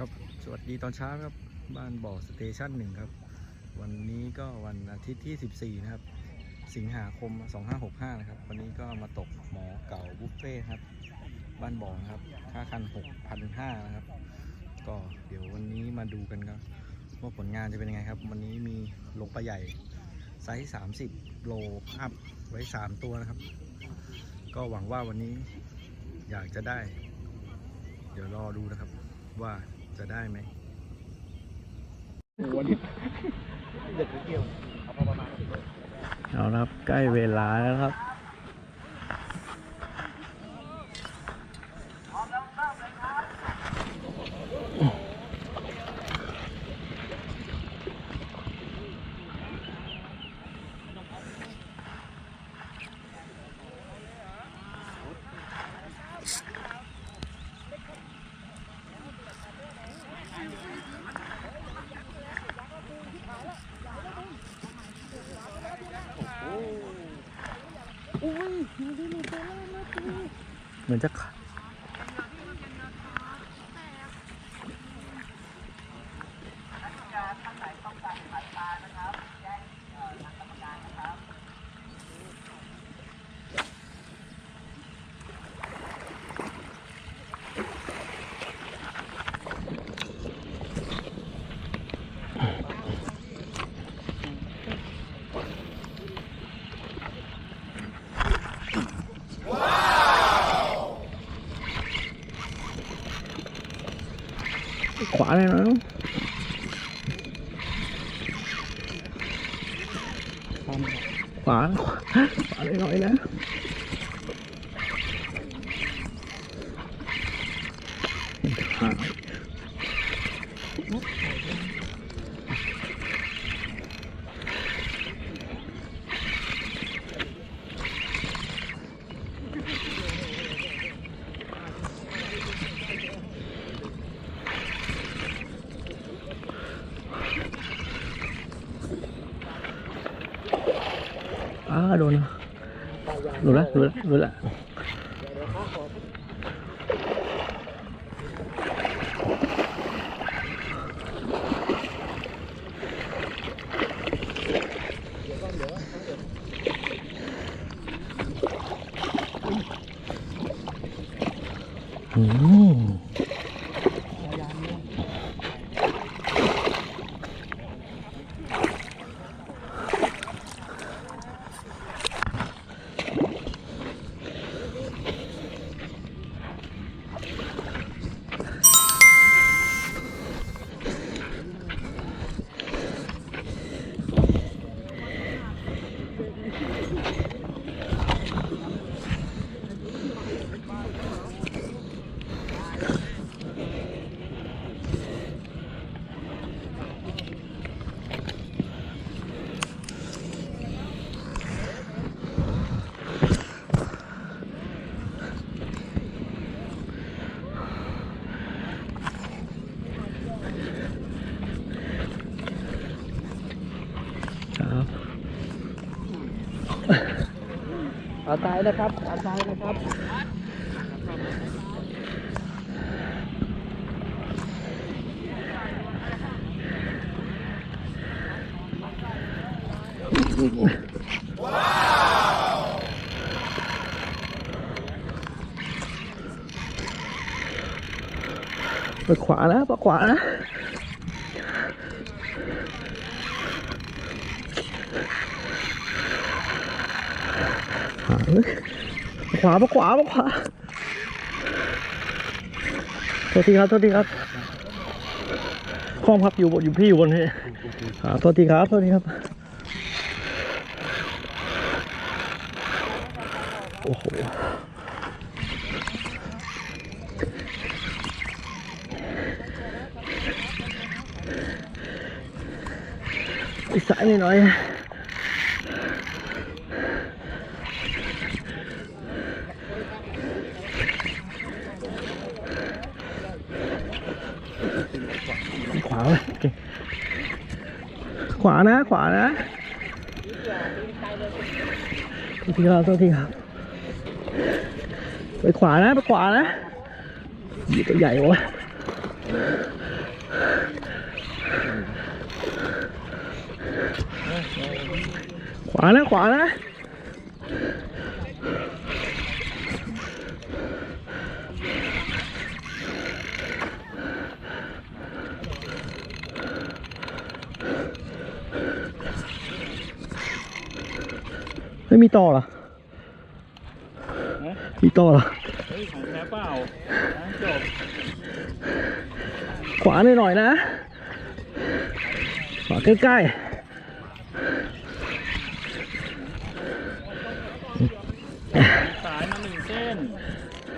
ครับสวัสดีตอนเช้าครับบ้านบ่อสเตชันหนึ่งครับ วันนี้ก็วันอาทิตย์ที่ 14 นะครับ สิงหาคม 2565 นะครับ วันนี้ก็มาตกหมอเก่าบุฟเฟ่ครับ บ้านบ่อนะครับ ค่าคัน 6,500 นะครับ ก็เดี๋ยววันนี้มาดูกันครับว่าผลงานจะเป็นยังไงครับ วันนี้มีลงปลาใหญ่ไซส์ 30 โลอัพไว้ 3 ตัวนะครับ ก็หวังว่าวันนี้อยากจะได้ เดี๋ยวรอดูนะครับว่า จะได้ไหมเอาละครับ ใกล้เวลาแล้วครับ เหมือนจะขา ขวาเลยนะขวาขวาขวาเลยหน่อยนะหายอ้าโดนแล้ว โดนแล้วโดนแล้วโดนแล้วอืมครับ เอา ซ้ายนะครับเอาซ้ายนะครับไปขวานะไปขวานะ หาขวาไปขวาไปขวาโทษทีครับโทษทีครับคล่อมครับอยู่บนอยู่พี่อยู่บนนี่อ่าโทษทีครับโทษทีครับ โอ้โหอีกสายหน่อย ขวานะ ขวานะทีทีครับทีครับ ไปขวานะ ไปขวานะยี่ตัวใหญ่วะขวานะ ขวานะ ไม่มีต่อเหรอมีต่อเหรอเฮ้ยของแท้เปล่าจบขวาหน่อยหน่อยๆนะขวาใกล้สายมาหนึ่งเส้น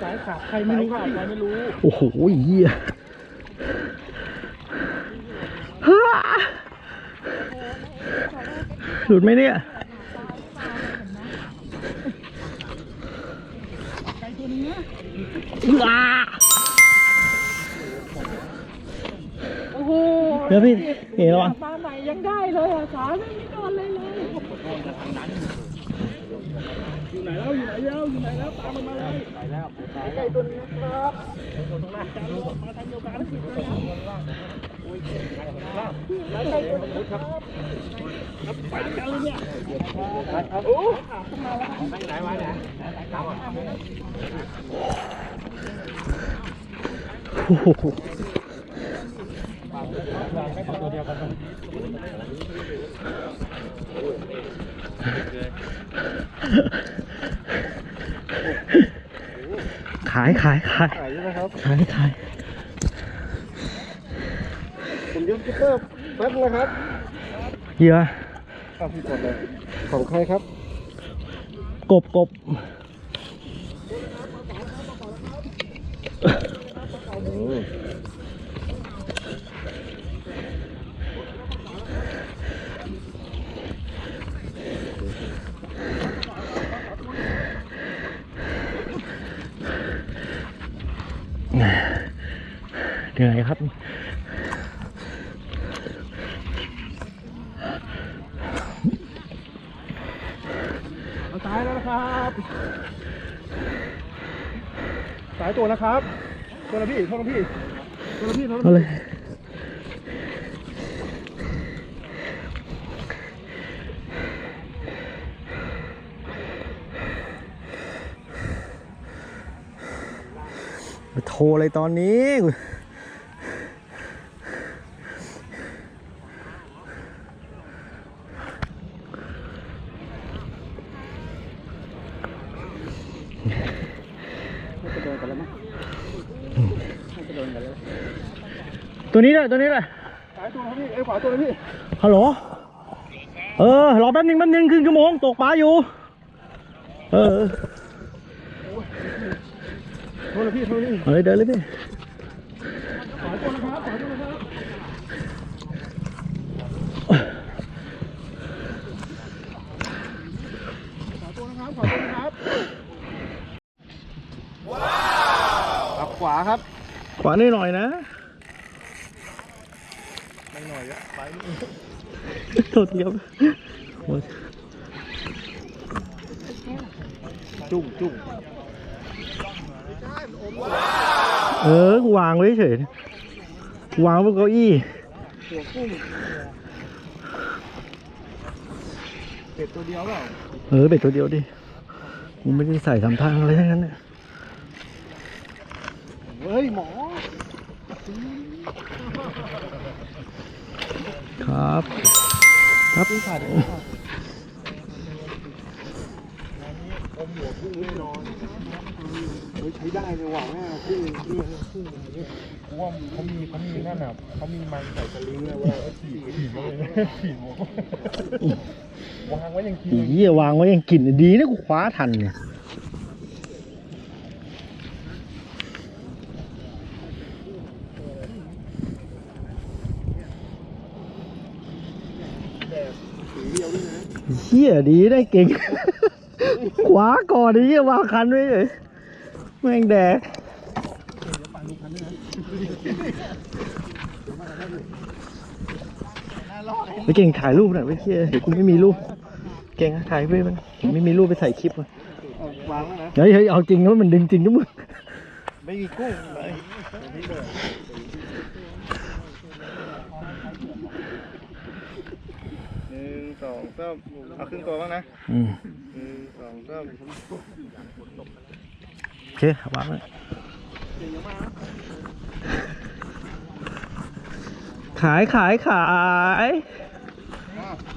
สายขาดใครสาไม่ยรู้ขาดใครไม่รู้ๆโอ้โหเหี้ยฮ่าหลุดไหมเนี่ยว้า โอ้โหเดี๋ยวพี่เอ๋ระวังปลาใหม่ยังได้เลยอะสายไม่มีโดนเลยเลยอยู่ไหนแล้วอยู่ไหนแล้วอยู่ไหนแล้วตามมันมาเลยไหนแล้วใกล้ตัวนี้นะครับมาทางเดียวมาทางเดียวกันโอ้ยใกล้ตัวนี้ครับครับไปกันเลยเนี่ยโอ้ไปไหนวะเนี่ยโอ้โห ขายขายขายขายใช่ไหมครับขายขายผมยกกิ๊เตอร์แป๊บนะครับเหยื่อครับพี่กดเลยของใครครับ กบกบ เหนื่อยครับเอาสายแล้วนะครับ สายตัวนะครับ ตัวละพี่ตัวละพี่ตัวละพี่ตัวละเอาเลยไปโทรอะไรตอนนี้ ตัวนี้เลยตัวนี้เลยสายตัวละพี่เอ้ยขวาตัวละพี่ฮัลโหลเออรอแป๊บนึงแป๊บนึงครึ่งชั่วโมงตกปลาอยู่ เออตัวละพี่ตัวละพี่เอาเลยเดินเลยพี่ขวาตัวนะครับขวาตัวนะครับขวาตัวนะครับขวาตัวนะครับว้าวครับขวาครับ ขวานิดหน่อยนะ ไม่หน่อยอะไปโทษทีครับโอ้ยจุ้งจุ้งเออกูวางไว้เฉยกูวางบนเก้าอี้ตัวกุ้งเป็ดตัวเดียวเปล่า เออเบ็ดตัวเดียวดิ กูไม่ได้ใส่ทำทางอะไรทั้งนั้นเนี่ยเฮ้ยหมอ ครับ ครับกุ้งขาดเลยครับอมหัวกุ้งแน่นอนเฮ้ยใช้ได้เลยว่ะแม่กุ้งกุ้งกุ้งอย่างเงี้ยเพราะว่าเขามีเขามีนั่นน่ะเขามีไม้ใส่สลิงเลยเว่าถีบถีบเลยถีบวางไว้อย่างทีอีเหี้ยวางไว้ยังกลิ่นดีนะกูคว้าทันเนี่ย สีเดียวด้วยนะ เหี้ยดีได้เก่ง ขวาก่อนไอ้เหี้วางคันไว้เลยแม่งแดกไปเก่งถ่ายรูปหน่อยไปเชี่ยเดี๋ยวกูไม่มีรูป เก่งถ่ายไปมันไม่มีรูปไปใส่คลิปอะเอาวางนะเฮ้ยเฮ้ยเอาจริงนะมันดึงจริงนะมึงไม่มีกุ้งเลยหนึ่ง สสองสามเอาครึ่งตัวบ้างนะอืมหนึ่งสองสามโอเควางเลยขายขายขาย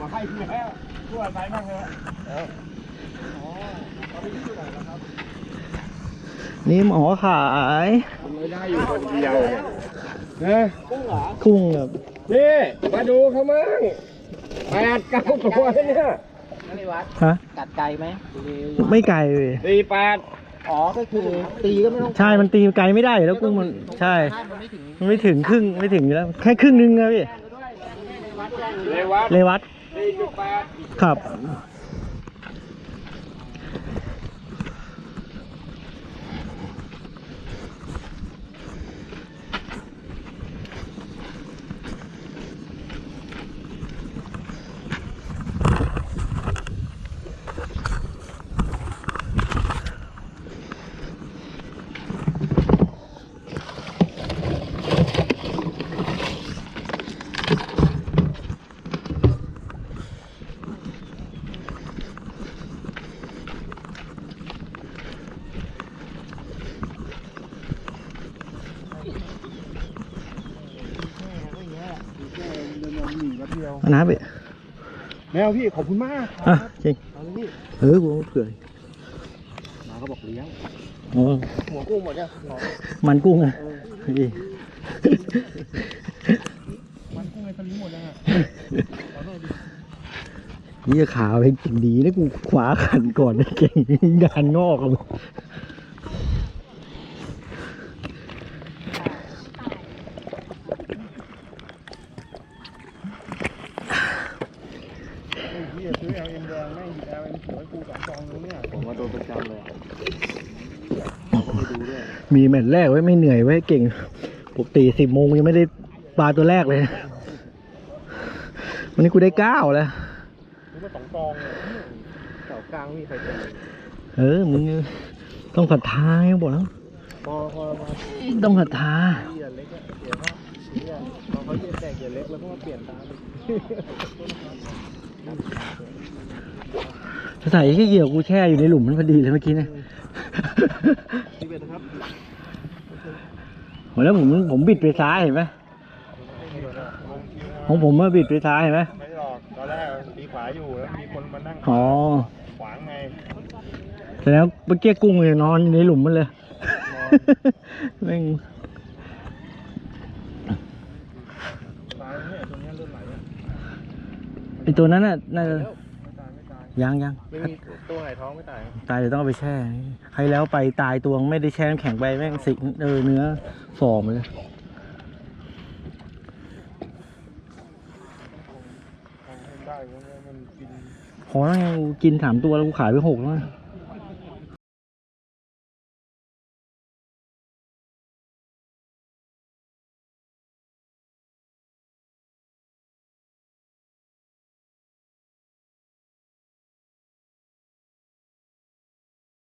มาให้พี่แล้วช่วยไปบ้างเถอะนี่หมอขายไม่ได้อยู่คนเดียวนะกุ้งแบบนี่มาดูเขามั่ง แปดเก้าตัวเนี่ยฮะกัดไกลไหมไม่ไกลเลยสี่แปดอ๋อก็คือตีก็ไม่ต้องใช่มันตีไกลไม่ได้อยู่แล้วกุ้งมันใช่มันไม่ถึงมันไม่ถึงครึ่งไม่ถึงอยู่แล้ว แค่ครึ่งนึงครับพี่เลวัตเลวัตสี่จุดแปดครับ อันนะพี่แมวพี่ขอบคุณมากอะจริงเอาเลยพี่เออกูเผื่อมาเขาบอกเลี้ยงอ๋อหัวกุ้งหมดเนี่ยมันกุ้งอะนี่มันกุ้งในสลิงหมดเลยอะนี่จะขาไปกินดีนะกูขวาขันก่อนนะเก่งงานงอกเลย พี่ซื้อ LM แดงแม่งหยิบ LM เขียวให้กูสองซองนึงเนี่ยผมมาโดนประจำเลยอะก็ไปดูด้วย มีแมตช์แรกไว้ไม่เหนื่อยไว้เก่งปกติสิบโมงยังไม่ได้ปลาตัวแรกเลย วันนี้กูได้เก้าแล้วรู้ว่าสองซองเลยเสากลางมีใครเจอเออมึงต้องศรัทธาไงบอกแล้วพอพอมาต้องศรัทธาเหยื่อเล็กอะเดี๋ยวก็เดี๋ยวพอเขาเหยื่อแตกเหยื่อเล็กแล้วก็มาเปลี่ยนตามจะใส่แค่เหยื่อกูแช่อยู่ในหลุมมันพอดีเลยเมื่อกี้เนี่ยที่เป็นนะครับ หมดแล้วผมผมบิดไปซ้ายเห็นไหมของผมมาบิดไปซ้ายเห็นไหมไม่หรอกตอนแรกตีขวาอยู่แล้วมีคนมานั่งอ๋อขวางไงแต่แล้วเมื่อกี้กุ้งเนี่ยนอนอยู่ในหลุมมันเลยแม่งตายเนี่ยตัวเนี้ยเลือดไหลอะไอตัวนั้นน่ะน่าจะไม่ตา ยไม่ตายยังยังไม่มีตัวไหนท้องไม่ตายตายเดี๋ยวต้องเอาไปแช่ใครแล้วไปตายตัวไม่ได้แช่น้ำแข็งไปแม่งสิเออเนื้อฝ่อมาเลยทำให้ได้เพราะว่ามันกินพอแล้วไงกูกินสามตัวแล้วกูขายไปหกแล้วนะเ